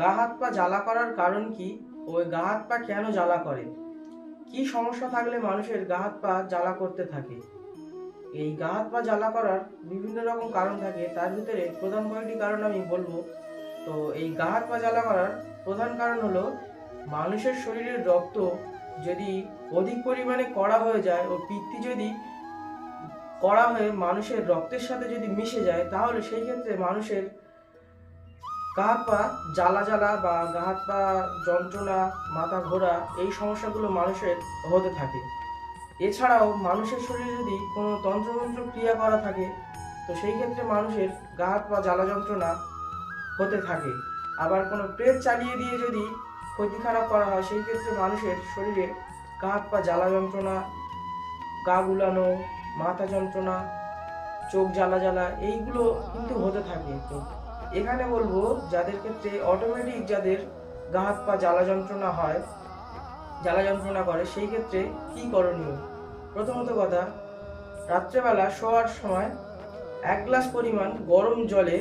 গা হাত পা জ্বালা করার কারণ কি ওই গা হাত পা কেন জ্বালা করে? কি সমস্যা থাকলে মানুষের গা হাত পা জ্বালা করতে থাকে? এই গা হাত পা জ্বালা করার বিভিন্ন রকম কারণ থাকে, তার ভিতরে প্রধান কয়েকটি কারণ আমি বলব। তো এই গা হাত পা জ্বালা করার প্রধান কারণ হলো, মানুষের শরীরের রক্ত যদি অধিক পরিমাণে কড়া হয়ে যায় ও পিত্তি যদি কড়া হয়ে মানুষের রক্তের সাথে যদি মিশে যায়, তাহলে সেই ক্ষেত্রে মানুষের গা পা জ্বালা জ্বালা বা গা হাত পা যন্ত্রণা, মাথা ঘোরা এই সমস্যাগুলো মানুষের হতে থাকে। এছাড়াও মানুষের শরীরে যদি কোনো তন্ত্রমন্ত্র ক্রিয়া করা থাকে, তো সেই ক্ষেত্রে মানুষের গা হাত পা জ্বালা যন্ত্রণা হতে থাকে। আবার কোনো প্রেত চালিয়ে দিয়ে যদি ক্ষতি খারাপ করা হয়, সেই ক্ষেত্রে মানুষের শরীরে গা হাত পা জ্বালা যন্ত্রণা, গা গুলানো, মাথা যন্ত্রণা, চোখ জ্বালা জ্বালা এইগুলো কিন্তু হতে থাকে। তো এখানে বলব, যাদের ক্ষেত্রে অটোমেটিক যাদের গা হাত পা জ্বালা যন্ত্রণা হয়, জ্বালা যন্ত্রণা করে, সেই ক্ষেত্রে কি করণীয়? প্রথমত কথা, রাত্রেবেলা শোয়ার সময় এক গ্লাস পরিমাণ গরম জলে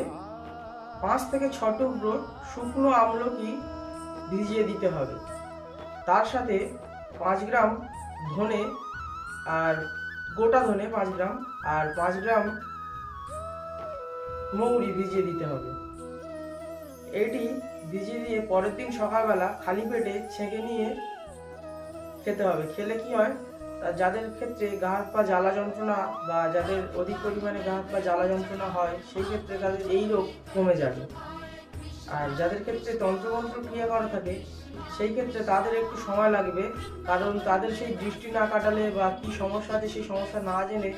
পাঁচ থেকে ছ টুকরো শুকনো আমলকি ভিজিয়ে দিতে হবে। তার সাথে পাঁচ গ্রাম ধনে আর গোটা ধনে পাঁচ গ্রাম আর পাঁচ গ্রাম মৌরি ভিজিয়ে দিতে হবে। এটি ভিজিয়ে দিয়ে পরের দিন সকালবেলা খালি পেটে ছেঁকে নিয়ে খেতে হবে। খেলে কি হয়? তা যাদের ক্ষেত্রে গা হাত পা জ্বালা যন্ত্রণা বা যাদের অধিক পরিমাণে গা হাত পা জ্বালা যন্ত্রণা হয়, সেই ক্ষেত্রে তাদের এই রোগ কমে যাবে। আর যাদের ক্ষেত্রে তন্ত্রমন্ত্র ক্রিয়া করা থাকে, সেই ক্ষেত্রে তাদের একটু সময় লাগবে, কারণ তাদের সেই দৃষ্টি না কাটালে বা কি সমস্যা আছে সেই সমস্যা না জেনে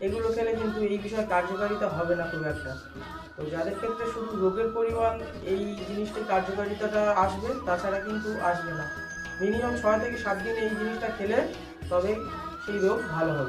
এগুলো খেলে কিন্তু এই বিষয়ে কার্যকারিতা হবে না খুব একটা। তো যাদের ক্ষেত্রে শুধু রোগের পরিমাণ এই জিনিসটির কার্যকারিতাটা আসবে, তাছাড়া কিন্তু আসবে না। মিনিমাম ছয় থেকে সাত দিন এই জিনিসটা খেলে তবে সেই রোগ ভালো হবে।